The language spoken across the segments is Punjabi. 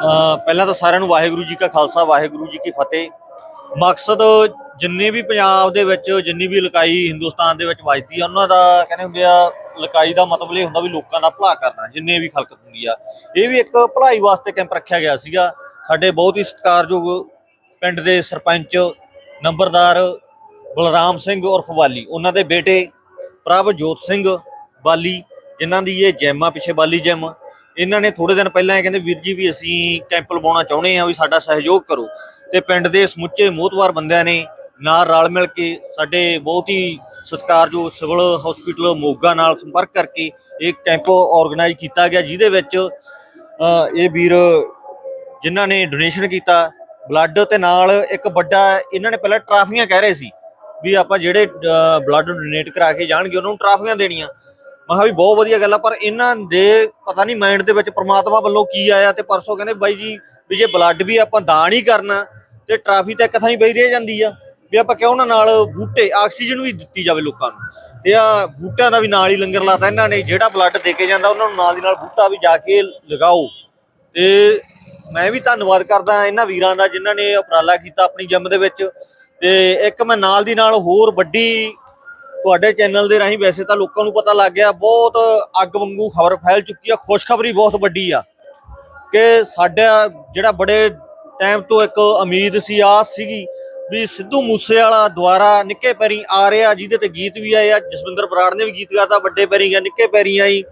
ਪਹਿਲਾਂ ਤਾਂ ਸਾਰਿਆਂ ਨੂੰ ਵਾਹਿਗੁਰੂ ਜੀ ਕਾ ਖਾਲਸਾ, ਵਾਹਿਗੁਰੂ ਜੀ ਕੀ ਫਤਿਹ। ਮਕਸਦ ਜਿੰਨੇ ਵੀ ਪੰਜਾਬ ਦੇ ਵਿੱਚ ਜਿੰਨੀ ਵੀ ਲਕਾਈ ਹਿੰਦੁਸਤਾਨ ਦੇ ਵਿੱਚ ਵੱਜਦੀ ਆ, ਉਹਨਾਂ ਦਾ ਕਹਿੰਦੇ ਹੁੰਦੇ ਆ ਲਕਾਈ ਦਾ ਮਤਲਬ ਇਹ ਹੁੰਦਾ ਵੀ ਲੋਕਾਂ ਦਾ ਭਲਾ ਕਰਨਾ, ਜਿੰਨੇ ਵੀ ਖਲਕਤ ਹੁੰਦੀ ਆ। ਇਹ ਵੀ ਇੱਕ ਭਲਾਈ ਵਾਸਤੇ ਕੈਂਪ ਰੱਖਿਆ ਗਿਆ ਸੀਗਾ। ਸਾਡੇ ਬਹੁਤ ਹੀ ਸਤਿਕਾਰਯੋਗ ਪਿੰਡ ਦੇ ਸਰਪੰਚ, ਨੰਬਰਦਾਰ ਬਲਰਾਮ ਸਿੰਘ ਉਰਫ ਵਾਲੀ ਉਹਨਾਂ ਦੇ ਬੇਟੇ ਪ੍ਰਭਜੋਤ ਸਿੰਘ ਬਾਲੀ, ਜਿਨ੍ਹਾਂ ਦੀ ਇਹ ਜਿਮ ਆ, ਪਿੱਛੇ ਬਾਲੀ ਜਿਮ ਇਹਨਾਂ ਨੇ ਥੋੜੇ ਦਿਨ ਪਹਿਲਾਂ ਇਹ ਕਹਿੰਦੇ ਵੀਰ ਜੀ ਵੀ ਅਸੀਂ ਕੈਂਪ ਲਵਾਉਣਾ ਚਾਹੁੰਦੇ ਆ ਵੀ ਸਾਡਾ ਸਹਿਯੋਗ ਕਰੋ। ਤੇ ਪਿੰਡ ਦੇ ਸਮੁੱਚੇ ਮੋਹਤਵਾਰ ਬੰਦਿਆਂ ਨੇ ਨਾਲ ਰਲ ਮਿਲ ਕੇ ਸਾਡੇ ਬਹੁਤ ਹੀ ਸਤਿਕਾਰਯੋਗ ਸਿਵਲ ਹਸਪੀਟਲ ਮੋਗਾ ਨਾਲ ਸੰਪਰਕ ਕਰਕੇ ਇਹ ਕੈਂਪ ਆਰਗੇਨਾਈਜ਼ ਕੀਤਾ ਗਿਆ, ਜਿਹਦੇ ਵਿੱਚ ਇਹ ਵੀਰ ਜਿਨ੍ਹਾਂ ਨੇ ਡੋਨੇਸ਼ਨ ਕੀਤਾ ਬਲੱਡ ਤੇ ਨਾਲ ਇੱਕ ਵੱਡਾ ਇਹਨਾਂ ਨੇ ਪਹਿਲਾਂ ਟਰਾਫੀਆਂ ਕਹਿ ਰਹੇ ਸੀ ਵੀ ਆਪਾਂ ਜਿਹੜੇ ਬਲੱਡ ਡੋਨੇਟ ਕਰਾ ਕੇ ਜਾਣਗੇ, ਉਹਨਾਂ ਨੂੰ ਟਰਾਫੀਆਂ ਦੇਣੀਆਂ। ਮੈਂ ਕਿਹਾ ਵੀ ਬਹੁਤ ਵਧੀਆ ਗੱਲ ਆ, ਪਰ ਇਹਨਾਂ ਦੇ ਪਤਾ ਨਹੀਂ ਮਾਈਂਡ ਦੇ ਵਿੱਚ ਪ੍ਰਮਾਤਮਾ ਵੱਲੋਂ ਕੀ ਆਇਆ ਤੇ ਪਰਸੋਂ ਕਹਿੰਦੇ ਬਾਈ ਜੀ ਵੀ ਜੇ ਬਲੱਡ ਵੀ ਆਪਾਂ ਦਾਨ ਹੀ ਕਰਨਾ ਤੇ ਟਰਾਫੀ ਤਾਂ ਇੱਕ ਥਾਂ ਹੀ ਪਈ ਰਹਿ ਜਾਂਦੀ ਆ, ਵੀ ਆਪਾਂ ਕਿਉਂ ਉਹਨਾਂ ਨਾਲ ਬੂਟੇ, ਆਕਸੀਜਨ ਵੀ ਦਿੱਤੀ ਜਾਵੇ ਲੋਕਾਂ ਨੂੰ। ਤੇ ਆ ਬੂਟਿਆਂ ਦਾ ਵੀ ਨਾਲ ਹੀ ਲੰਗਰ ਲਾਤਾ ਇਹਨਾਂ ਨੇ, ਜਿਹੜਾ ਬਲੱਡ ਦੇ ਕੇ ਜਾਂਦਾ ਉਹਨਾਂ ਨੂੰ ਨਾਲ ਦੀ ਨਾਲ ਬੂਟਾ ਵੀ ਜਾ ਕੇ ਲਗਾਓ। ਤੇ ਮੈਂ ਵੀ ਧੰਨਵਾਦ ਕਰਦਾ ਇਹਨਾਂ ਵੀਰਾਂ ਦਾ ਜਿਨ੍ਹਾਂ ਨੇ ਉਪਰਾਲਾ ਕੀਤਾ ਆਪਣੀ ਜਿਮ ਦੇ ਵਿੱਚ। ਤੇ ਇੱਕ ਮੈਂ ਨਾਲ ਦੀ ਨਾਲ ਹੋਰ ਵੱਡੀ ਤੁਹਾਡੇ ਚੈਨਲ ਦੇ ਰਾਹੀਂ ਵੈਸੇ ਤਾਂ ਲੋਕਾਂ ਨੂੰ ਪਤਾ ਲੱਗ ਗਿਆ, ਬਹੁਤ ਅੱਗ ਵਾਂਗੂ ਖਬਰ ਫੈਲ ਚੁੱਕੀ ਆ, ਖੁਸ਼ਖਬਰੀ ਬਹੁਤ ਵੱਡੀ ਆ। ਕਿ ਸਾਡਾ ਜਿਹੜਾ ਬੜੇ ਟਾਈਮ ਤੋਂ ਇੱਕ ਉਮੀਦ ਸੀ, ਆਸ ਸੀਗੀ ਵੀ ਸਿੱਧੂ ਮੂਸੇਵਾਲਾ ਦੁਆਰਾ ਨਿੱਕੇ ਪੈਰੀ ਆ ਰਿਹਾ, ਜਿਹਦੇ ਤੇ ਗੀਤ ਵੀ ਆਏ ਆ, ਜਸਵਿੰਦਰ ਬਰਾੜ ਨੇ ਵੀ ਗੀਤ ਗਾਤਾ, ਵੱਡੇ ਪੈਰੀ ਜਾਂ ਨਿੱਕੇ ਪੈਰੀ ਆਈ।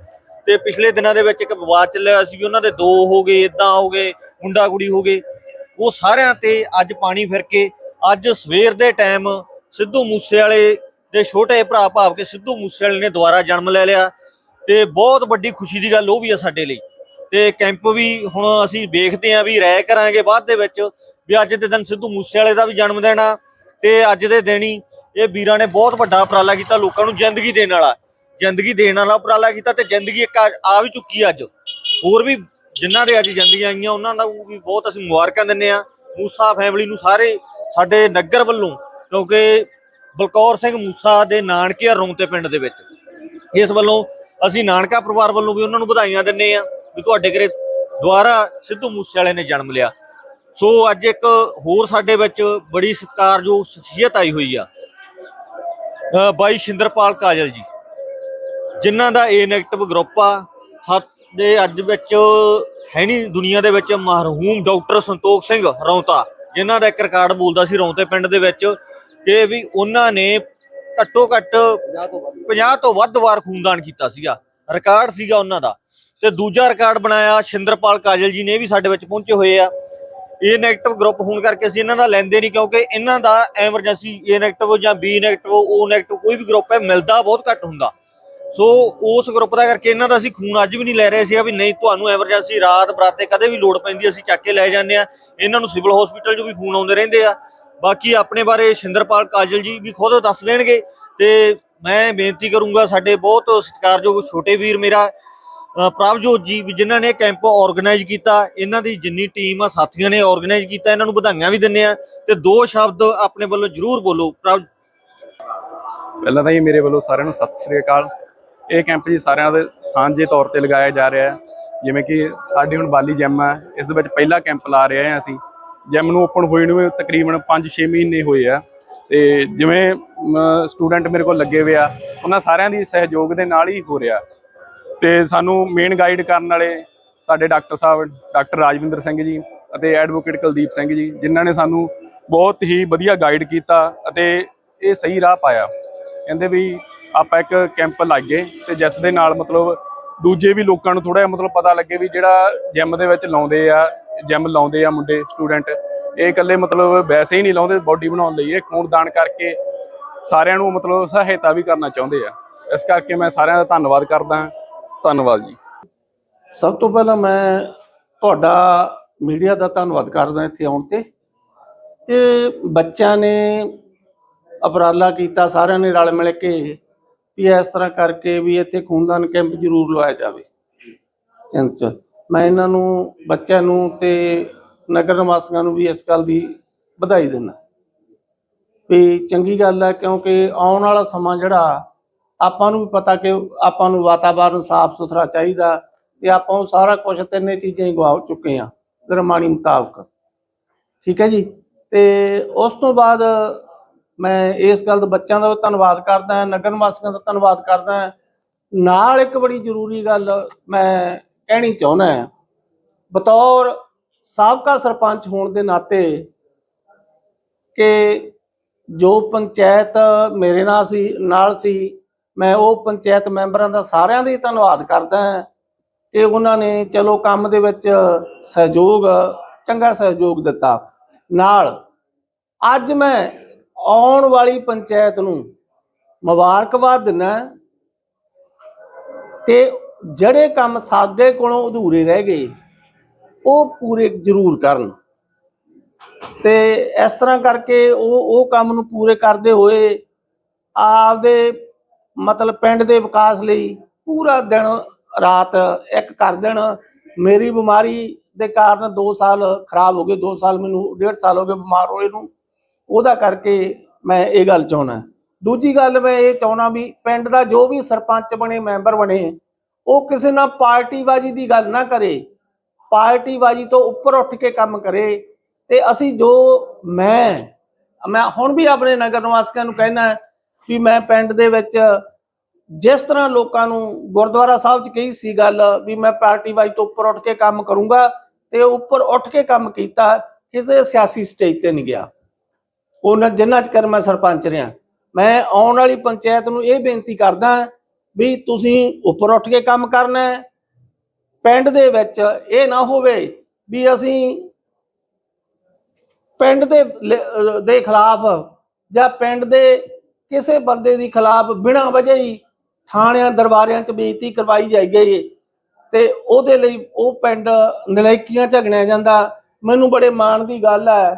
ਤੇ ਪਿਛਲੇ ਦਿਨਾਂ ਦੇ ਵਿੱਚ ਇੱਕ ਵਿਵਾਦ ਚੱਲਿਆ ਸੀ ਵੀ ਉਹਨਾਂ ਦੇ ਦੋ ਹੋ ਗਏ ਇਦਾਂ ਹੋ ਗਏ ਮੁੰਡਾ ਕੁੜੀ ਹੋ ਗਏ। ਉਹ ਸਾਰਿਆਂ ਤੇ ਅੱਜ ਪਾਣੀ ਫਿਰ ਕੇ, ਅੱਜ ਸਵੇਰ ਦੇ ਟਾਈਮ ਸਿੱਧੂ ਮੂਸੇਵਾਲੇ ਵਾਲੇ ਛੋਟੇ ਭਰਾ ਭਾਵ ਕੇ ਸਿੱਧੂ ਮੂਸੇਵਾਲੇ ਨੇ ਦੁਬਾਰਾ ਜਨਮ ਲੈ ਲਿਆ ਤੇ ਬਹੁਤ ਵੱਡੀ ਖੁਸ਼ੀ ਦੀ ਗੱਲ ਉਹ ਵੀ ਆ ਸਾਡੇ ਲਈ। ਤੇ ਕੈਂਪ ਵੀ ਹੁਣ ਅਸੀਂ ਵੇਖਦੇ ਆਂ ਵੀ ਰਾਇ ਕਰਾਂਗੇ ਬਾਅਦ ਦੇ ਵਿੱਚ ਵੀ ਅੱਜ ਦੇ ਦਿਨ ਸਿੱਧੂ ਮੂਸੇਵਾਲੇ ਦਾ ਵੀ ਜਨਮ ਦਿਨ ਆ ਤੇ ਅੱਜ ਦੇ ਦਿਨ ਹੀ ਇਹ ਵੀਰਾਂ ਨੇ ਬਹੁਤ ਵੱਡਾ ਉਪਰਾਲਾ ਕੀਤਾ ਲੋਕਾਂ ਨੂੰ ਜ਼ਿੰਦਗੀ ਦੇਣ ਵਾਲਾ। ਜ਼ਿੰਦਗੀ ਦੇਣ ਵਾਲਾ ਉਪਰਾਲਾ ਕੀਤਾ ਤੇ ਜ਼ਿੰਦਗੀ ਇੱਕ ਆ ਵੀ ਚੁੱਕੀ ਅੱਜ। ਹੋਰ ਵੀ ਜਿਨ੍ਹਾਂ ਦੇ ਅੱਜ ਜ਼ਿੰਦਗੀਆਂ ਆਈਆਂ, ਉਹਨਾਂ ਦਾ ਵੀ ਬਹੁਤ ਅਸੀਂ ਮੁਬਾਰਕਾਂ ਦਿੰਨੇ ਆ ਮੂਸਾ ਫੈਮਿਲੀ ਨੂੰ ਸਾਰੇ ਸਾਡੇ ਨਗਰ ਵੱਲੋਂ ਕਿਉਂਕਿ ਬਲਕੌਰ ਸਿੰਘ ਮੂਸਾ ਦੇ ਨਾਨਕੇ ਆ ਰੌਂਤੇ ਪਿੰਡ ਦੇ ਵਿੱਚ। ਇਸ ਵੱਲੋਂ ਅਸੀਂ ਨਾਨਕਾ ਪਰਿਵਾਰ ਵੱਲੋਂ ਵੀ ਉਹਨਾਂ ਨੂੰ ਵਧਾਈਆਂ ਦਿੰਨੇ ਆ ਵੀ ਤੁਹਾਡੇ ਘਰੇ ਦੁਆਰਾ ਸਿੱਧੂ ਮੂਸੇ ਵਾਲੇ ਨੇ ਜਨਮ ਲਿਆ। ਸੋ ਅੱਜ ਇੱਕ ਹੋਰ ਸਾਡੇ ਵਿੱਚ ਬੜੀ ਸਤਿਕਾਰਯੋਗ ਸ਼ਖਸੀਅਤ ਆਈ ਹੋਈ ਆ। ਬਾਈ ਸ਼ਿੰਦਰਪਾਲ ਕਾਜਲ ਜੀ, ਜਿਨ੍ਹਾਂ ਦਾ ਏ ਨੈਗੇਟਿਵ ਗਰੁੱਪ ਆ। ਸਾਡੇ ਅੱਜ ਵਿੱਚ ਹੈ ਨਹੀਂ ਦੁਨੀਆ ਦੇ ਵਿੱਚ ਮਰਹੂਮ ਡਾਕਟਰ ਸੰਤੋਖ ਸਿੰਘ ਰੌਂਤਾ, ਜਿਨ੍ਹਾਂ ਦਾ ਇੱਕ ਰਿਕਾਰਡ ਬੋਲਦਾ ਸੀ ਰੌਂਤੇ ਪਿੰਡ ਦੇ ਵਿੱਚ। ਕਿ ਵੀ ਉਹਨਾਂ ਨੇ ਘੱਟੋ ਘੱਟ 50 ਤੋਂ ਵੱਧ। ਵਾਰ ਖੂਨਦਾਨ ਕੀਤਾ ਸੀਗਾ। ਰਿਕਾਰਡ ਸੀਗਾ ਉਹਨਾਂ ਦਾ। ਤੇ ਦੂਜਾ ਰਿਕਾਰਡ ਬਣਾਇਆ ਸ਼ਿੰਦਰਪਾਲ ਕਾਜਲ ਜੀ ਨੇ ਵੀ ਸਾਡੇ ਵਿੱਚ ਪਹੁੰਚੇ ਹੋਏ ਆ। ਏ ਨੈਗੇਟਿਵ ਗਰੁੱਪ ਹੋਣ ਕਰਕੇ ਅਸੀਂ ਇਹਨਾਂ ਦਾ ਲੈਂਦੇ ਨਹੀਂ ਕਿਉਂਕਿ ਇਹਨਾਂ ਦਾ ਐਮਰਜੈਂਸੀ ਏ ਨੈਗੇਟਿਵ ਜਾਂ ਬੀ ਨੈਗੇਟਿਵ ਓ ਨੈਗੇਟਿਵ ਕੋਈ ਵੀ ਗਰੁੱਪ ਹੈ ਮਿਲਦਾ ਬਹੁਤ ਘੱਟ ਹੁੰਦਾ। ਸੋ ਉਸ ਗਰੁੱਪ ਦਾ ਕਰਕੇ ਇਹਨਾਂ ਦਾ ਅਸੀਂ ਖੂਨ ਅੱਜ ਵੀ ਨਹੀਂ ਲੈ ਰਹੇ ਸੀ ਵੀ ਨਹੀਂ ਤੁਹਾਨੂੰ ਐਮਰਜੈਂਸੀ ਰਾਤ ਬਰਾਤੇ ਕਦੇ ਵੀ ਲੋੜ ਪੈਂਦੀ ਅਸੀਂ ਚੱਕ ਕੇ ਲੈ ਜਾਂਦੇ ਆ। ਇਹਨਾਂ ਨੂੰ ਸਿਵਲ ਹਸਪੀਟਲ 'ਚੋਂ ਵੀ ਫੋਨ ਆਉਂਦੇ ਰਹਿੰਦੇ ਆ। ਬਾਕੀ ਆਪਣੇ ਬਾਰੇ ਸ਼ਿੰਦਰਪਾਲ ਕਾਜਲ ਜੀ ਵੀ ਖੁਦ ਦੱਸ ਦੇਣਗੇ ਤੇ ਮੈਂ ਬੇਨਤੀ ਕਰੂੰਗਾ ਸਾਡੇ ਬਹੁਤ ਸਤਿਕਾਰਯੋਗ ਛੋਟੇ ਵੀਰ ਮੇਰਾ ਪ੍ਰਭਜੋਤ ਜੀ ਵੀ ਜਿਨ੍ਹਾਂ ਨੇ ਕੈਂਪ ਆਰਗੇਨਾਈਜ਼ ਕੀਤਾ, ਇਹਨਾਂ ਦੀ ਜਿੰਨੀ ਟੀਮ ਆ, ਸਾਥੀਆਂ ਨੇ ਆਰਗੇਨਾਈਜ਼ ਕੀਤਾ, ਇਹਨਾਂ ਨੂੰ ਵਧਾਈਆਂ ਵੀ ਦਿੰਨੇ ਆ ਤੇ ਦੋ ਸ਼ਬਦ ਆਪਣੇ ਵੱਲੋਂ ਜਰੂਰ ਬੋਲੋ, ਪ੍ਰਭ ਪਹਿਲਾਂ ਤਾਂ ਜੀ ਮੇਰੇ ਵੱਲੋਂ ਸਾਰਿਆਂ ਨੂੰ ਸਤਿ ਸ੍ਰੀ ਅਕਾਲ। ਇਹ ਕੈਂਪ ਜੀ ਸਾਰਿਆਂ ਦੇ ਸਾਂਝੇ ਤੌਰ ਤੇ ਲਗਾਇਆ ਜਾ ਰਿਹਾ ਹੈ। ਜਿਵੇਂ ਕਿ ਸਾਡੀ ਹੁਣ ਬਾਲੀ ਜਿਮ ਹੈ ਇਸ ਦੇ ਵਿੱਚ ਪਹਿਲਾ ਕੈਂਪ ਲਾ ਰਹੇ ਹਾਂ ਅਸੀਂ। ਜਿਮ ਨੂੰ ਓਪਨ ਹੋਏ ਨੂੰ ਤਕਰੀਬਨ 5-6 ਮਹੀਨੇ ਹੋਏ ਆ। ਤੇ ਜਿਵੇਂ ਸਟੂਡੈਂਟ ਮੇਰੇ ਕੋਲ ਲੱਗੇ ਹੋਏ ਆ, ਉਹਨਾਂ ਸਾਰਿਆਂ ਦੀ ਸਹਿਯੋਗ ਦੇ ਨਾਲ ਹੀ ਹੋ ਰਿਹਾ। ਤੇ ਸਾਨੂੰ ਮੇਨ ਗਾਈਡ ਕਰਨ ਵਾਲੇ ਸਾਡੇ ਡਾਕਟਰ ਸਾਹਿਬ, ਡਾਕਟਰ ਰਾਜਵਿੰਦਰ ਸਿੰਘ ਜੀ ਅਤੇ ਐਡਵੋਕੇਟ ਕੁਲਦੀਪ ਸਿੰਘ ਜੀ, ਜਿਨ੍ਹਾਂ ਨੇ ਸਾਨੂੰ ਬਹੁਤ ਹੀ ਵਧੀਆ ਗਾਈਡ ਕੀਤਾ ਅਤੇ ਇਹ ਸਹੀ ਰਾਹ ਪਾਇਆ। ਕਹਿੰਦੇ ਵੀ ਆਪਾਂ ਇੱਕ ਕੈਂਪ ਲਾਈਏ ਤੇ ਜਿਸ ਦੇ ਨਾਲ ਮਤਲਬ ਦੂਜੇ ਵੀ ਲੋਕਾਂ ਨੂੰ ਥੋੜਾ ਜਿਹਾ ਮਤਲਬ ਪਤਾ ਲੱਗੇ ਵੀ ਜਿਹੜਾ ਜਿਮ ਦੇ ਵਿੱਚ ਲਾਉਂਦੇ ਆ ਜਿਮ ਲਾਉਂਦੇ ਆ ਮੁੰਡੇ ਸਟੂਡੈਂਟ ਇਹ ਇਕੱਲੇ ਮਤਲਬ ਵੈਸੇ ਹੀ ਨਹੀਂ ਲਾਉਂਦੇ ਬਾਡੀ ਬਣਾਉਣ ਲਈ। ਇਹ ਖੂਨਦਾਨ ਕਰਕੇ ਸਾਰਿਆਂ ਨੂੰ ਮਤਲਬ ਸਹਾਇਤਾ ਵੀ ਕਰਨਾ ਚਾਹੁੰਦੇ ਆ। ਇਸ ਕਰਕੇ ਮੈਂ ਸਾਰਿਆਂ ਦਾ ਧੰਨਵਾਦ ਕਰਦਾ ਧੰਨਵਾਦ ਜੀ। ਸਭ ਤੋਂ ਪਹਿਲਾਂ ਮੈਂ ਤੁਹਾਡਾ ਮੀਡੀਆ ਦਾ ਧੰਨਵਾਦ ਕਰਦਾ ਇੱਥੇ ਆਉਣ ਤੇ। ਤੇ ਬੱਚਿਆਂ ਨੇ ਉਪਰਾਲਾ ਕੀਤਾ, ਸਾਰਿਆਂ ਨੇ ਰਲ ਮਿਲ ਕੇ ਵੀ ਇਸ ਤਰ੍ਹਾਂ ਕਰਕੇ ਵੀ ਇੱਥੇ ਖੂਨਦਾਨ ਕੈਂਪ ਜ਼ਰੂਰ ਲਵਾਇਆ ਜਾਵੇ। ਚੰਚ ਮੈਂ ਇਹਨਾਂ ਨੂੰ, ਬੱਚਿਆਂ ਨੂੰ ਤੇ ਨਗਰ ਨਿਵਾਸੀਆਂ ਨੂੰ ਵੀ ਇਸ ਗੱਲ ਦੀ ਵਧਾਈ ਦਿੰਦਾ। ਵੀ ਚੰਗੀ ਗੱਲ ਹੈ ਕਿਉਂਕਿ ਆਉਣ ਵਾਲਾ ਸਮਾਂ ਜਿਹੜਾ, ਆਪਾਂ ਨੂੰ ਵੀ ਪਤਾ ਕਿ ਆਪਾਂ ਨੂੰ ਵਾਤਾਵਰਨ ਸਾਫ਼ ਸੁਥਰਾ ਚਾਹੀਦਾ ਤੇ ਆਪਾਂ ਉਹ ਸਾਰਾ ਕੁਝ ਤਿੰਨੇ ਚੀਜ਼ਾਂ ਹੀ ਗਵਾ ਚੁੱਕੇ ਆ ਗਰਮਾਣੀ ਮੁਤਾਬਕ। ਠੀਕ ਹੈ ਜੀ? ਤੇ ਉਸ ਤੋਂ ਬਾਅਦ ਮੈਂ ਇਸ ਗੱਲ ਦਾ ਬੱਚਿਆਂ ਦਾ ਵੀ ਧੰਨਵਾਦ ਕਰਦਾ, ਨਗਰ ਵਾਸੀਆਂ ਦਾ ਧੰਨਵਾਦ ਕਰਦਾ। ਨਾਲ ਇੱਕ ਬੜੀ ਜ਼ਰੂਰੀ ਗੱਲ ਮੈਂ ਕਹਿਣੀ ਚਾਹੁੰਦਾ ਹਾਂ। ਬਤੌਰ ਸਾਬਕਾ ਸਰਪੰਚ ਹੋਣ ਦੇ ਨਾਤੇ ਕਿ ਜੋ ਪੰਚਾਇਤ ਮੇਰੇ ਨਾਲ ਸੀ ਨਾਲ ਸੀ, ਮੈਂ ਉਹ ਪੰਚਾਇਤ ਮੈਂਬਰਾਂ ਦਾ ਸਾਰਿਆਂ ਦਾ ਹੀ ਧੰਨਵਾਦ ਕਰਦਾ ਹਾਂ ਕਿ ਉਹਨਾਂ ਨੇ ਚਲੋ ਕੰਮ ਦੇ ਵਿੱਚ ਸਹਿਯੋਗ, ਚੰਗਾ ਸਹਿਯੋਗ ਦਿੱਤਾ। ਨਾਲ ਅੱਜ ਮੈਂ ਆਉਣ ਵਾਲੀ ਪੰਚਾਇਤ ਨੂੰ ਮੁਬਾਰਕਬਾਦ ਦਿੰਦਾ ਕਿ ਜਿਹੜੇ ਕੰਮ ਸਾਡੇ ਕੋਲੋਂ ਅਧੂਰੇ ਰਹਿ ਗਏ, ਉਹ ਪੂਰੇ ਜ਼ਰੂਰ ਕਰਨ। ਤੇ ਇਸ ਤਰ੍ਹਾਂ ਕਰਕੇ ਉਹ ਉਹ ਕੰਮ ਨੂੰ ਪੂਰੇ ਕਰਦੇ ਹੋਏ ਆਪਦੇ ਮਤਲਬ ਪਿੰਡ ਦੇ ਵਿਕਾਸ ਲਈ ਪੂਰਾ ਦਿਨ, ਰਾਤ ਇੱਕ ਕਰ ਦੇਣ। ਮੇਰੀ ਬਿਮਾਰੀ ਦੇ ਕਾਰਨ 2 ਸਾਲ ਖਰਾਬ ਹੋ ਗਏ 2 ਸਾਲ ਮੈਨੂੰ 1.5 ਸਾਲ ਹੋ ਗਏ ਬਿਮਾਰ ਹੋਏ ਨੂੰ। ਉਹਦਾ ਕਰਕੇ ਮੈਂ ਇਹ ਗੱਲ ਚਾਹੁੰਦਾ। ਦੂਜੀ ਗੱਲ ਮੈਂ ਇਹ ਚਾਹੁੰਦਾ ਵੀ ਪਿੰਡ ਦਾ ਜੋ ਵੀ ਸਰਪੰਚ ਬਣੇ, ਮੈਂਬਰ ਬਣੇ ਉਹ ਕਿਸੇ ਨਾਲ ਪਾਰਟੀਬਾਜ਼ੀ ਦੀ ਗੱਲ ਨਾ ਕਰੇ ਪਾਰਟੀਬਾਜ਼ੀ ਤੋਂ ਉੱਪਰ ਉੱਠ ਕੇ ਕੰਮ ਕਰੇ, ਤੇ ਅਸੀਂ ਜੋ ਮੈਂ ਮੈਂ ਹੁਣ ਵੀ ਆਪਣੇ ਨਗਰ ਨਿਵਾਸੀਆਂ ਨੂੰ ਕਹਿਣਾ ਵੀ ਮੈਂ ਪਿੰਡ ਦੇ ਵਿੱਚ ਜਿਸ ਤਰ੍ਹਾਂ ਲੋਕਾਂ ਨੂੰ ਗੁਰਦੁਆਰਾ ਸਾਹਿਬ 'ਚ ਕਹੀ ਸੀ ਗੱਲ ਵੀ ਮੈਂ ਪਾਰਟੀਬਾਜ਼ੀ ਤੋਂ ਉੱਪਰ ਉੱਠ ਕੇ ਕੰਮ ਕਰੂੰਗਾ ਤੇ ਉੱਪਰ ਉੱਠ ਕੇ ਕੰਮ ਕੀਤਾ, ਕਿਸੇ ਸਿਆਸੀ ਸਟੇਜ ਤੇ ਨਹੀਂ ਗਿਆ। ਉਹਨਾਂ ਜਿੰਨਾ ਚਿਰ ਮੈਂ ਸਰਪੰਚ ਰਿਹਾ, ਮੈਂ ਆਉਣ ਵਾਲੀ ਪੰਚਾਇਤ ਨੂੰ ਇਹ ਬੇਨਤੀ ਕਰਦਾ ਵੀ ਤੁਸੀਂ ਉੱਪਰ ਉੱਠ ਕੇ ਕੰਮ ਕਰਨਾ ਹੈ। ਪਿੰਡ ਦੇ ਵਿੱਚ ਇਹ ਨਾ ਹੋਵੇ ਵੀ ਅਸੀਂ ਪਿੰਡ ਦੇ ਦੇ ਖਿਲਾਫ ਜਾਂ ਪਿੰਡ ਦੇ ਕਿਸੇ ਬੰਦੇ ਦੀ ਖਿਲਾਫ ਬਿਨਾਂ ਵਜ੍ਹਾ ਹੀ ਥਾਣਿਆਂ, ਦਰਬਾਰਿਆਂ 'ਚ ਬੇਇੱਜ਼ਤੀ ਕਰਵਾਈ ਜਾਈ ਗਈ ਤੇ ਉਹਦੇ ਲਈ ਉਹ ਪਿੰਡ ਨਲਾਇਕੀਆਂ ਝਗਣਿਆ ਜਾਂਦਾ। ਮੈਨੂੰ ਬੜੇ ਮਾਣ ਦੀ ਗੱਲ ਹੈ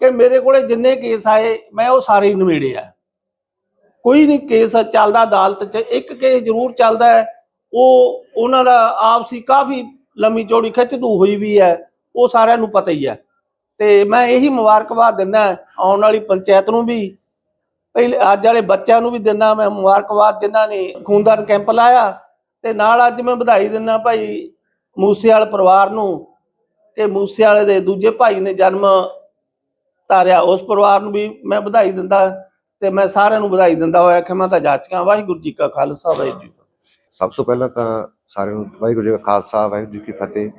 ਕਿ ਮੇਰੇ ਕੋਲੇ ਜਿੰਨੇ ਕੇਸ ਆਏ, ਮੈਂ ਉਹ ਸਾਰੇ ਹੀ ਨਿਬੇੜੇ ਆ ਕੋਈ ਨਹੀਂ ਕੇਸ ਚੱਲਦਾ ਅਦਾਲਤ 'ਚ, ਇੱਕ ਕੇਸ ਜ਼ਰੂਰ ਚੱਲਦਾ ਹੈ। ਉਹ, ਉਹਨਾਂ ਦਾ ਆਪਸੀ ਕਾਫੀ ਲੰਮੀ ਚੌੜੀ ਖਿੱਚਤੂ ਹੋਈ ਵੀ ਹੈ। ਉਹ ਸਾਰਿਆਂ ਨੂੰ ਪਤਾ ਹੀ ਹੈ। ਤੇ ਮੈਂ ਇਹੀ ਮੁਬਾਰਕਬਾਦ ਦਿੰਦਾ ਆਉਣ ਵਾਲੀ ਪੰਚਾਇਤ ਨੂੰ ਵੀ। ਪਹਿਲੇ ਅੱਜ ਵਾਲੇ ਬੱਚਿਆਂ ਨੂੰ ਵੀ ਦਿੰਦਾ ਮੈਂ ਮੁਬਾਰਕਬਾਦ ਜਿਨ੍ਹਾਂ ਨੇ ਖੂਨਦਾਨ ਕੈਂਪ ਲਾਇਆ। ਤੇ ਨਾਲ ਅੱਜ ਮੈਂ ਵਧਾਈ ਦਿੰਦਾ ਭਾਈ ਮੂਸੇਵਾਲ ਪਰਿਵਾਰ ਨੂੰ। ਤੇ ਮੂਸੇਵਾਲੇ ਦੇ ਦੂਜੇ ਭਾਈ ਨੇ ਜਨਮ ਧਾਰਿਆ ਉਸ ਪਰਿਵਾਰ ਨੂੰ ਵੀ ਮੈਂ ਵਧਾਈ ਦਿੰਦਾ। ਤੇ ਮੈਂ ਸਾਰਿਆਂ ਨੂੰ ਵਧਾਈ ਦਿੰਦਾ ਹੋਇਆ ਕਿ ਮੈਂ ਜਾਚਕਾਂ ਵਾਹਿਗੁਰੂ ਜੀ ਕਾ ਖਾਲਸਾ, ਵਾਹਿਗੁਰੂ ਜੀ ਸਭ ਤੋਂ ਪਹਿਲਾਂ ਤਾਂ ਸਾਰਿਆਂ ਨੂੰ ਵਾਹਿਗੁਰੂ ਜੀ ਕਾ ਖਾਲਸਾ, ਵਾਹਿਗੁਰੂ ਜੀ ਕੀ ਫਤਿਹ।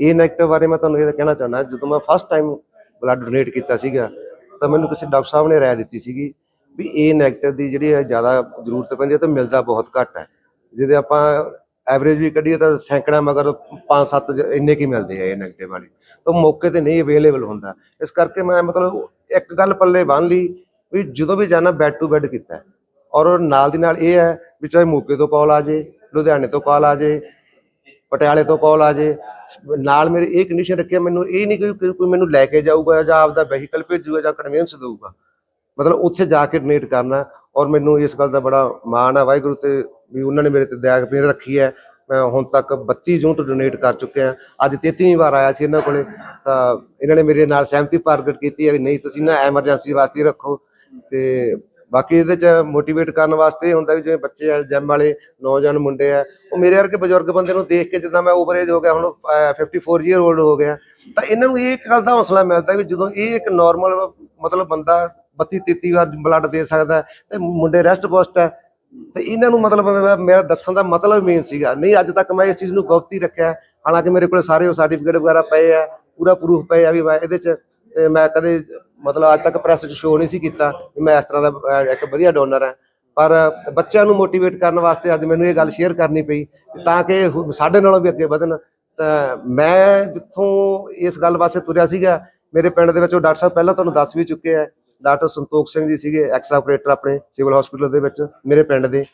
ਇਹ ਨੈਗੇਟਿਵ ਬਾਰੇ ਮੈਂ ਤੁਹਾਨੂੰ ਇਹ ਕਹਿਣਾ ਚਾਹੁੰਦਾ, ਜਦੋਂ ਮੈਂ ਫਸਟ ਟਾਈਮ ਬਲੱਡ ਡੋਨੇਟ ਕੀਤਾ ਸੀਗਾ, ਤਾਂ ਮੈਨੂੰ ਕਿਸੇ ਡਾਕਟਰ ਸਾਹਿਬ ਨੇ ਰਾਏ ਦਿੱਤੀ ਸੀਗੀ ਵੀ ਇਹ ਨੈਗੇਟਿਵ ਦੀ ਜਿਹੜੀ ਹੈ ਜ਼ਿਆਦਾ ਜ਼ਰੂਰਤ ਪੈਂਦੀ ਹੈ ਤੇ ਮਿਲਦਾ ਬਹੁਤ ਘੱਟ ਹੈ। ਜਿਹਦੇ ਆਪਾਂ ਐਵਰੇਜ ਵੀ ਕੱਢੀਏ ਤਾਂ ਸੈਂਕੜਾ ਮਗਰ 5-7 ਇੰਨੇ ਕੀ ਮਿਲਦੇ ਆ ਇਹ ਨੈਗੇਟਿਵ ਵਾਲੀ। ਤਾਂ ਮੌਕੇ ਤੇ ਨਹੀਂ ਅਵੇਲੇਬਲ ਹੁੰਦਾ। ਇਸ ਕਰਕੇ ਮੈਂ ਮਤਲਬ ਇੱਕ ਗੱਲ ਪੱਲੇ ਬੰਨ ਲਈ ਵੀ ਜਦੋਂ ਵੀ ਜਾਣਾ ਬੈੱਡ ਟੂ ਬੈੱਡ ਕੀਤਾ ਔਰ ਨਾਲ ਦੀ ਨਾਲ ਇਹ ਹੈ ਵੀ ਚਾਹੇ ਮੋਗੇ ਤੋਂ ਕਾਲ ਆ ਜੇ, ਲੁਧਿਆਣੇ ਤੋਂ ਕਾਲ ਆ ਜੇ, ਪਟਿਆਲੇ ਤੋਂ ਕਾਲ ਆ ਜੇ, ਨਾਲ ਮੇਰੇ ਇਹ ਕੰਡੀਸ਼ਨ ਰੱਖਿਆ, ਮੈਨੂੰ ਇਹ ਨਹੀਂ ਕਿ ਕੋਈ ਮੈਨੂੰ ਲੈ ਕੇ ਜਾਊਗਾ ਜਾਂ ਆਪਦਾ ਵਹੀਕਲ ਭੇਜੂਗਾ ਜਾਂ ਕਨਵੀਨਸ ਦੇਊਗਾ। ਮਤਲਬ ਉੱਥੇ ਜਾ ਕੇ ਡੋਨੇਟ ਕਰਨਾ ਔਰ ਮੈਨੂੰ ਇਸ ਗੱਲ ਦਾ ਬੜਾ ਮਾਣ ਹੈ ਵਾਹਿਗੁਰੂ ਤੇ ਵੀ ਉਹਨਾਂ ਨੇ ਮੇਰੇ ਤੇ ਦਇਆ ਮੇਰੇ ਰੱਖੀ ਹੈ। ਮੈਂ ਹੁਣ ਤੱਕ 32 ਯੂਨਿਟ ਡੋਨੇਟ ਕਰ ਚੁੱਕਿਆ ਅੱਜ 33ਵੀਂ ਵਾਰ ਆਇਆ ਸੀ ਇਹਨਾਂ ਕੋਲੇ। ਤਾਂ ਇਹਨਾਂ ਨੇ ਮੇਰੇ ਨਾਲ ਸਹਿਮਤੀ ਪ੍ਰਗਟ ਕੀਤੀ ਹੈ ਵੀ ਨਹੀਂ, ਤੁਸੀਂ ਨਾ ਐਮਰਜੈਂਸੀ ਵਾਸਤੇ ਰੱਖੋ। ਤੇ ਬਾਕੀ ਇਹਦੇ ਚ ਮੋਟੀਵੇਟ ਕਰਨ ਵਾਸਤੇ ਇਹ ਹੁੰਦਾ ਵੀ ਜਿਵੇਂ ਬੱਚੇ ਆ ਜਿਮ ਵਾਲੇ ਨੌਜਵਾਨ ਮੁੰਡੇ ਆ ਉਹ ਮੇਰੇ ਵਰਗੇ ਬਜ਼ੁਰਗ ਬੰਦੇ ਨੂੰ ਦੇਖ ਕੇ ਜਿੱਦਾਂ ਮੈਂ ਓਵਰ ਏਜ ਹੋ ਗਿਆ ਹੁਣ ਅਹ, 54 ਈਅਰ 올ਡ ਹੋ ਗਿਆ ਤਾਂ ਇਹਨਾਂ ਨੂੰ ਇਹ ਗੱਲ ਦਾ ਹੌਸਲਾ ਮਿਲਦਾ ਵੀ ਜਦੋਂ ਇਹ ਇੱਕ ਨਾਰਮਲ ਮਤਲਬ ਬੰਦਾ 32 33 ਵਾਰ ਬਲੱਡ ਦੇ ਸਕਦਾ ਹੈ ਤੇ ਮੁੰਡੇ ਰੈਸਟ ਪੋਸਟ ਹੈ ਤੇ ਇਹਨਾਂ ਨੂੰ ਮਤਲਬ ਮੇਰਾ ਦੱਸਣ ਦਾ ਮਤਲਬ ਮੇਨ ਸੀਗਾ ਨਹੀਂ ਅੱਜ ਤੱਕ ਮੈਂ ਇਸ ਚੀਜ਼ ਨੂੰ ਗੁਪਤ ਹੀ ਰੱਖਿਆ ਹਾਲਾਂਕਿ ਮੇਰੇ ਕੋਲ ਸਾਰੇ ਉਹ ਸਰਟੀਫਿਕੇਟ ਵਗੈਰਾ ਪਏ ਆ ਪੂਰਾ ਪ੍ਰੂਫ ਪਏ ਆ ਵੀ ਮੈਂ ਇਹਦੇ ਚ ਤੇ ਮੈਂ ਕਦੇ ਮਤਲਬ ਅੱਜ ਤੱਕ ਪ੍ਰੈਸ 'ਚ ਸ਼ੋਅ ਨਹੀਂ ਸੀ ਕੀਤਾ ਵੀ ਮੈਂ ਇਸ ਤਰ੍ਹਾਂ ਦਾ ਇੱਕ ਵਧੀਆ ਡੋਨਰ ਹਾਂ। ਪਰ ਬੱਚਿਆਂ ਨੂੰ ਮੋਟੀਵੇਟ ਕਰਨ ਵਾਸਤੇ ਅੱਜ ਮੈਨੂੰ ਇਹ ਗੱਲ ਸ਼ੇਅਰ ਕਰਨੀ ਪਈ ਤਾਂ ਕਿ ਸਾਡੇ ਨਾਲੋਂ ਵੀ ਅੱਗੇ ਵਧਣ। ਤਾਂ ਮੈਂ ਜਿੱਥੋਂ ਇਸ ਗੱਲ ਵਾਸਤੇ ਤੁਰਿਆ ਸੀਗਾ, ਮੇਰੇ ਪਿੰਡ ਦੇ ਵਿੱਚ ਉਹ ਡਾਕਟਰ ਸਾਹਿਬ ਪਹਿਲਾਂ ਤੁਹਾਨੂੰ ਦੱਸ ਵੀ ਚੁੱਕੇ ਆ। ਡਾਕਟਰ ਸੰਤੋਖ ਸਿੰਘ ਜੀ ਸੀਗੇ ਐਕਸਰਾ ਆਪਰੇਟਰ ਆਪਣੇ ਸਿਵਲ ਹਸਪੀਟਲ ਦੇ ਵਿੱਚ, ਮੇਰੇ ਪਿੰਡ ਦੇ।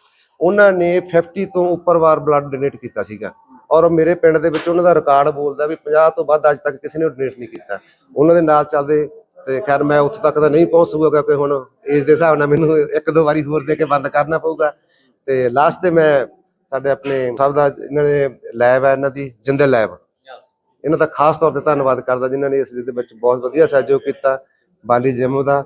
ਉਹਨਾਂ ਨੇ 50 ਤੋਂ ਉੱਪਰ ਵਾਰ ਬਲੱਡ ਡੋਨੇਟ ਕੀਤਾ ਸੀਗਾ। ਔਰ ਮੇਰੇ ਪਿੰਡ ਦੇ ਵਿੱਚ ਉਹਨਾਂ ਦਾ ਰਿਕਾਰਡ ਬੋਲਦਾ ਵੀ 50 ਤੋਂ ਵੱਧ ਅੱਜ ਤੱਕ ਕਿਸੇ ਨੇ ਡੋਨੇਟ ਨਹੀਂ ਕੀਤਾ। ਉਹਨਾਂ ਦੇ ਨਾਲ ਚੱਲਦੇ ਤੇ ਖੈਰ ਮੈਂ ਉੱਥੇ ਤੱਕ ਤਾਂ ਨਹੀਂ ਪਹੁੰਚ ਸਕੂਗਾ ਕਿਉਂਕਿ ਹੁਣ ਏਜ ਦੇ ਹਿਸਾਬ ਨਾਲ ਮੈਨੂੰ ਇੱਕ ਦੋ ਵਾਰੀ ਹੋਰ ਦੇ ਕੇ ਬੰਦ ਕਰਨਾ ਪਊਗਾ। ਤੇ ਲਾਸਟ ਤੇ ਮੈਂ ਸਾਡੇ ਆਪਣੇ ਸਭ ਦਾ ਇਹਨਾਂ ਨੇ ਲੈਬ ਹੈ, ਇਹਨਾਂ ਦੀ ਜਿੰਦਲ ਲੈਬ ਇਹਨਾਂ ਦਾ ਖਾਸ ਤੌਰ ਤੇ ਧੰਨਵਾਦ ਕਰਦਾ ਜਿਨ੍ਹਾਂ ਨੇ ਇਸ ਦੇ ਵਿੱਚ ਬਹੁਤ ਵਧੀਆ ਸਹਿਯੋਗ ਕੀਤਾ। ਬਾਲੀ ਜਿਮ ਦਾ,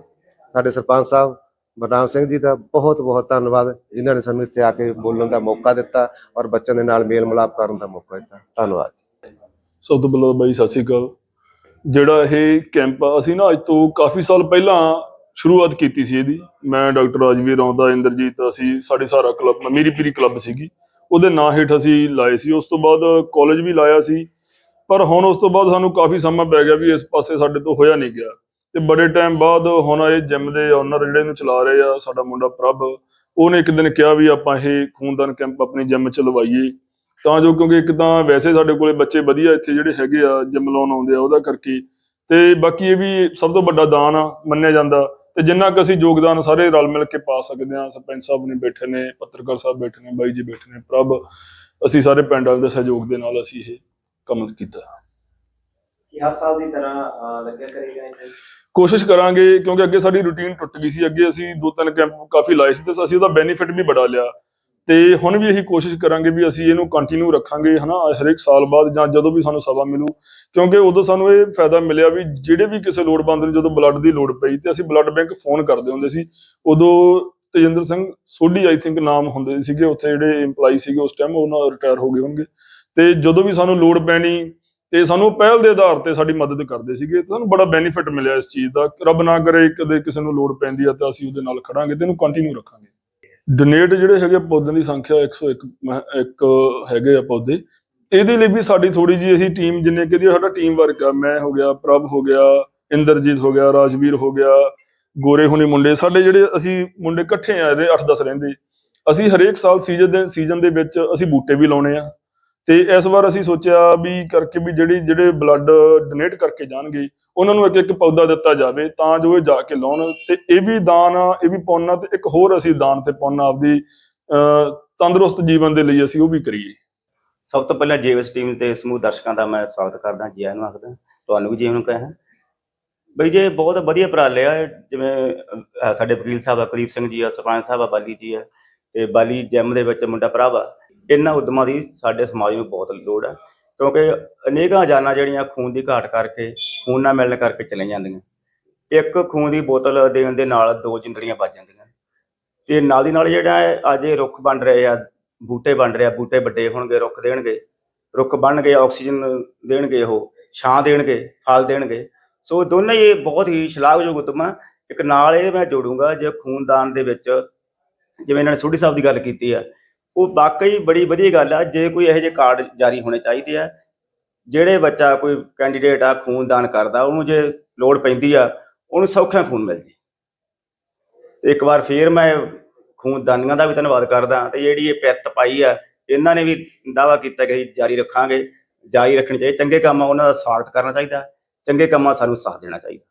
ਸਾਡੇ ਸਰਪੰਚ ਸਾਹਿਬ ਬਟਾਮ ਸਿੰਘ ਜੀ ਦਾ ਬਹੁਤ ਬਹੁਤ ਧੰਨਵਾਦ। ਜਿਨ੍ਹਾਂ ਨੇ ਸਾਨੂੰ ਇੱਥੇ ਆ ਕੇ ਬੋਲਣ ਦਾ ਮੌਕਾ ਦਿੱਤਾ ਔਰ ਬੱਚਿਆਂ ਦੇ ਨਾਲ ਮੇਲ ਮਿਲਾਪ ਕਰਨ ਦਾ ਮੌਕਾ ਦਿੱਤਾ। ਧੰਨਵਾਦ ਸਭ ਤੋਂ ਪਹਿਲਾਂ ਬਾਈ, ਸਤਿ ਸ਼੍ਰੀ ਅਕਾਲ। ਜਿਹੜਾ ਇਹ ਕੈਂਪ ਅਸੀਂ ਨਾ ਅੱਜ ਤੋਂ ਕਾਫੀ ਸਾਲ ਪਹਿਲਾਂ ਸ਼ੁਰੂਆਤ ਕੀਤੀ ਸੀ ਇਹਦੀ। ਮੈਂ ਡਾਕਟਰ ਰਾਜਵੀਰ ਆਉਂਦਾ ਇੰਦਰਜੀਤ ਅਸੀਂ ਸਾਡੇ ਸਾਰਾ ਕਲੱਬ ਮੇਰੀ ਪੀਰੀ ਕਲੱਬ ਸੀਗੀ। ਉਹਦੇ ਨਾਂ ਹੇਠ ਅਸੀਂ ਲਾਏ ਸੀ। ਉਸ ਤੋਂ ਬਾਅਦ ਕਾਲਜ ਵੀ ਲਾਇਆ ਸੀ। ਪਰ ਹੁਣ ਉਸ ਤੋਂ ਬਾਅਦ ਸਾਨੂੰ ਕਾਫੀ ਸਮਾਂ ਪੈ ਗਿਆ ਵੀ ਇਸ ਪਾਸੇ ਸਾਡੇ ਤੋਂ ਹੋਇਆ ਨਹੀਂ ਗਿਆ। ਤੇ ਬੜੇ ਟਾਈਮ ਬਾਅਦ ਹੁਣ ਇਹ ਜਿਮ ਦੇ ਓਨਰ ਜਿਹੜੇ ਇਹਨੂੰ ਚਲਾ ਰਹੇ ਆ, ਸਾਡਾ ਮੁੰਡਾ ਪ੍ਰਭ, ਉਹਨੇ ਇੱਕ ਦਿਨ ਕਿਹਾ ਵੀ ਆਪਾਂ ਇਹ ਖੂਨਦਾਨ ਕੈਂਪ ਆਪਣੀ ਜਿਮ ਚ ਲਵਾਈਏ। ਤਾਂ ਜੋ ਕਿਉਂਕਿ ਇੱਕ ਤਾਂ ਵੈਸੇ ਸਾਡੇ ਕੋਲੇ ਬੱਚੇ ਵਧੀਆ ਇੱਥੇ ਜਿਹੜੇ ਹੈਗੇ ਆ ਜਿਮ ਲਾਉਣ ਆਉਂਦੇ ਆ, ਉਹਦਾ ਕਰਕੇ। ਤੇ ਬਾਕੀ ਇਹ ਵੀ ਸਭ ਤੋਂ ਵੱਡਾ ਦਾਨ ਆ, ਮੰਨਿਆ ਜਾਂਦਾ। ਤੇ ਜਿੰਨਾ ਕੁ ਅਸੀਂ ਯੋਗਦਾਨ ਸਾਰੇ ਰਲ ਮਿਲ ਕੇ ਪਾ ਸਕਦੇ ਆ, ਸਰਪੰਚ ਸਾਹਿਬ ਨੇ ਬੈਠੇ ਨੇ, ਪੱਤਰਕਾਰ ਸਾਹਿਬ ਬੈਠੇ ਨੇ, ਬਾਈ ਜੀ ਬੈਠੇ ਨੇ, ਪ੍ਰਭ, ਅਸੀਂ ਸਾਰੇ ਪਿੰਡ ਵਾਲੇ ਦੇ ਸਹਿਯੋਗ ਦੇ ਨਾਲ ਅਸੀਂ ਇਹ ਕੰਮ ਕੀਤਾ। ਕਿ ਹਰ ਸਾਲ ਦੀ ਤਰ੍ਹਾਂ ਲੱਗਿਆ ਕਰੇਗਾ ਇਹ? ਕੋਸ਼ਿਸ਼ ਕਰਾਂਗੇ, ਕਿਉਂਕਿ ਅੱਗੇ ਸਾਡੀ ਰੁਟੀਨ ਟੁੱਟ ਗਈ ਸੀ, ਅੱਗੇ ਅਸੀਂ ਦੋ ਤਿੰਨ ਕੈਂਪ ਕਾਫੀ ਲਾਏ ਸੀ ਤੇ ਅਸੀਂ ਉਹਦਾ ਬੈਨੀਫਿਟ ਵੀ ਬੜਾ ਲਿਆ। ਤੇ ਹੁਣ ਵੀ ਇਹੀ ਕੋਸ਼ਿਸ਼ ਕਰਾਂਗੇ ਵੀ ਅਸੀਂ ਇਹਨੂੰ ਕੰਟੀਨਿਊ ਰੱਖਾਂਗੇ, ਹਨਾ, ਹਰੇਕ ਸਾਲ ਬਾਅਦ ਜਾਂ ਜਦੋਂ ਵੀ ਸਾਨੂੰ ਸਭਾ ਮਿਲੂ। ਕਿਉਂਕਿ ਉਦੋਂ ਸਾਨੂੰ ਇਹ ਫਾਇਦਾ ਮਿਲਿਆ ਵੀ ਜਿਹੜੇ ਵੀ ਕਿਸੇ ਲੋੜਵੰਦ ਨੂੰ ਜਦੋਂ ਬਲੱਡ ਦੀ ਲੋੜ ਪਈ ਤੇ ਅਸੀਂ ਬਲੱਡ ਬੈਂਕ ਫੋਨ ਕਰਦੇ ਹੁੰਦੇ ਸੀ। ਉਦੋਂ ਤੇਜਿੰਦਰ ਸਿੰਘ ਸੋਢੀ ਆਈ ਥਿੰਕ ਨਾਮ ਹੁੰਦੇ ਸੀਗੇ, ਉੱਥੇ ਜਿਹੜੇ EMPLOYE ਸੀਗੇ, ਉਸ ਟਾਈਮ ਉਹਨਾਂ ਰਿਟਾਇਰ ਹੋ ਗਏ ਹੋਣਗੇ। ਤੇ ਜਦੋਂ ਵੀ ਸਾਨੂੰ ਲੋੜ ਪੈਣੀ ਤੇ ਸਾਨੂੰ ਪਹਿਲ ਦੇ ਆਧਾਰ ਤੇ ਸਾਡੀ ਮਦਦ ਕਰਦੇ ਸੀਗੇ, ਤੇ ਸਾਨੂੰ ਬੜਾ ਬੈਨੀਫਿਟ ਮਿਲਿਆ ਇਸ ਚੀਜ਼ ਦਾ। ਰੱਬ ਨਾ ਕਰੇ ਕਦੇ ਕਿਸੇ ਨੂੰ ਲੋੜ ਪੈਂਦੀ ਆ ਤਾਂ ਅਸੀਂ ਉਹਦੇ ਨਾਲ ਖੜਾਂਗੇ ਤੇ ਇਹਨੂੰ ਕੰਟੀਨਿਊ ਰੱਖਾਂਗੇ। ਡੋਨੇਟ ਜਿਹੜੇ ਹੈਗੇ ਪੌਦਿਆਂ ਦੀ ਸੰਖਿਆ 101 ਮ- ਇੱਕ ਹੈਗੇ ਆ ਪੌਦੇ। ਇਹਦੇ ਲਈ ਵੀ ਸਾਡੀ ਥੋੜੀ ਜੀ ਅਸੀਂ ਟੀਮ ਜਿੰਨੇ ਕਿ ਦੀ ਸਾਡਾ ਟੀਮ ਵਰਕ ਆ। ਮੈਂ ਹੋ ਗਿਆ, ਪ੍ਰਭ ਹੋ ਗਿਆ, ਇੰਦਰਜੀਤ ਹੋ ਗਿਆ, ਰਾਜਵੀਰ ਹੋ ਗਿਆ, ਗੋਰੇ ਹੁਣੀ ਮੁੰਡੇ। ਸਾਡੇ ਜਿਹੜੇ ਅਸੀਂ ਮੁੰਡੇ ਇਕੱਠੇ ਆ ਰਹੇ 8-10 ਰਹਿੰਦੇ। ਅਸੀਂ ਹਰੇਕ ਸਾਲ ਸੀਜ਼ਨ ਦੇ ਸੀਜ਼ਨ ਦੇ ਵਿੱਚ ਅਸੀਂ ਬੂਟੇ ਵੀ ਲਾਉਣੇ ਆ। ਤੇ ਇਸ ਵਾਰ ਅਸੀਂ ਸੋਚਿਆ ਵੀ ਕਰਕੇ ਵੀ ਜਿਹੜੀ ਜਿਹੜੇ ਬਲੱਡ ਡੋਨੇਟ ਕਰਕੇ ਜਾਣਗੇ, ਉਹਨਾਂ ਨੂੰ ਇੱਕ ਇੱਕ ਪੌਦਾ ਦਿੱਤਾ ਜਾਵੇ ਤਾਂ ਜੋ ਇਹ ਜਾ ਕੇ ਲਾਉਣ ਤੇ ਇਹ ਵੀ ਦਾਨ ਆ ਇਹ ਵੀ ਪੁੰਨ ਆ ਤੇ ਇੱਕ ਹੋਰ ਅਸੀਂ ਦਾਨ ਤੇ ਪੁੰਨ ਆਪਦੀ ਤੰਦਰੁਸਤ ਜੀਵਨ ਦੇ ਲਈ ਅਸੀਂ ਉਹ ਵੀ ਕਰੀਏ। ਸਭ ਤੋਂ ਪਹਿਲਾਂ ਜੇਵਸ ਟੀਮ ਤੇ ਸਮੂਹ ਦਰਸ਼ਕਾਂ ਦਾ ਮੈਂ ਸਵਾਗਤ ਕਰਦਾ, ਜੀ ਆਇਆਂ ਨੂੰ ਆਖਦਾ, ਤੁਹਾਨੂੰ ਵੀ ਜੀ ਨੂੰ ਕਹਾਂ ਬਈ ਜੇ ਬਹੁਤ ਵਧੀਆ ਉਪਰਾਲੇ ਆ, ਜਿਵੇਂ ਸਾਡੇ ਵਕੀਲ ਸਾਹਿਬ ਆ, ਕੁਲਦੀਪ ਸਿੰਘ ਜੀ ਆ ਸਰਪੰਚ ਸਾਹਿਬ ਆ, ਬਾਲੀ ਜੀ ਆ, ਤੇ ਬਾਲੀ ਜੈਮ ਦੇ ਵਿੱਚ ਮੁੰਡਾ ਭਰਾਵਾ ਇਹਨਾਂ ਉਦਮਾਂ ਦੀ ਸਾਡੇ ਸਮਾਜ ਨੂੰ ਬਹੁਤ ਲੋੜ ਹੈ, ਕਿਉਂਕਿ ਅਨੇਕਾਂ ਜਾਨਾਂ ਜਿਹੜੀਆਂ ਖੂਨ ਦੀ ਘਾਟ ਕਰਕੇ ਖੂਨ ਨਾ ਮਿਲਣ ਕਰਕੇ ਚਲੀਆਂ ਜਾਂਦੀਆਂ। ਇੱਕ ਖੂਨ ਦੀ ਬੋਤਲ ਦੇਣ ਦੇ ਨਾਲ ਦੋ ਜਿੰਦੜੀਆਂ ਵੱਜ ਜਾਂਦੀਆਂ। ਤੇ ਨਾਲ ਦੀ ਨਾਲ ਜਿਹੜਾ ਅੱਜ ਇਹ ਰੁੱਖ ਬਣ ਰਹੇ ਆ, ਬੂਟੇ ਬਣ ਰਹੇ ਆ, ਬੂਟੇ ਵੱਡੇ ਹੋਣਗੇ, ਰੁੱਖ ਦੇਣਗੇ। ਰੁੱਖ ਬਣਨਗੇ ਆਕਸੀਜਨ ਦੇਣਗੇ ਉਹ, ਛਾਂ ਦੇਣਗੇ, ਫਲ ਦੇਣਗੇ। ਸੋ ਦੋਨੇ ਹੀ ਇਹ ਬਹੁਤ ਹੀ ਸ਼ਲਾਘਾਯੋਗ ਉਦਮ ਆ। ਇੱਕ ਨਾਲ ਇਹ ਮੈਂ ਜੋੜੂੰਗਾ, ਜੇ ਖੂਨਦਾਨ ਦੇ ਵਿੱਚ ਜਿਵੇਂ ਇਹਨਾਂ ਨੇ ਸੋਢੀ ਸਾਹਿਬ ਦੀ ਗੱਲ ਕੀਤੀ ਆ ਉਹ ਵਾਕਈ ਬੜੀ ਵਧੀਆ ਗੱਲ ਆ, ਜੇ ਕੋਈ ਇਹੋ ਜਿਹੇ ਕਾਰਡ ਜਾਰੀ ਹੋਣੇ ਚਾਹੀਦੇ ਆ, ਜਿਹੜੇ ਬੱਚਾ ਕੋਈ ਕੈਂਡੀਡੇਟ ਆ, ਖੂਨਦਾਨ ਕਰਦਾ, ਉਹਨੂੰ ਜੇ ਲੋੜ ਪੈਂਦੀ ਆ, ਉਹਨੂੰ ਸੌਖਾ ਖੂਨ ਮਿਲ ਜੇ। ਤੇ ਇੱਕ ਵਾਰ ਫੇਰ ਮੈਂ ਖੂਨਦਾਨੀਆਂ ਦਾ ਵੀ ਧੰਨਵਾਦ ਕਰਦਾ ਤੇ ਜਿਹੜੀ ਇਹ ਪਿੱਤ ਪਾਈ ਆ, ਇਹਨਾਂ ਨੇ ਵੀ ਦਾਵਾ ਕੀਤਾ ਕਿ ਅਸੀਂ ਜਾਰੀ ਰੱਖਾਂਗੇ, ਜਾਰੀ ਰੱਖਣੀ ਚਾਹੀਦੀ, ਚੰਗੇ ਕੰਮ ਉਹਨਾਂ ਦਾ ਸਵਾਗਤ ਕਰਨਾ ਚਾਹੀਦਾ, ਚੰਗੇ ਕੰਮਾਂ ਸਾਨੂੰ ਸਾਥ ਦੇਣਾ ਚਾਹੀਦਾ।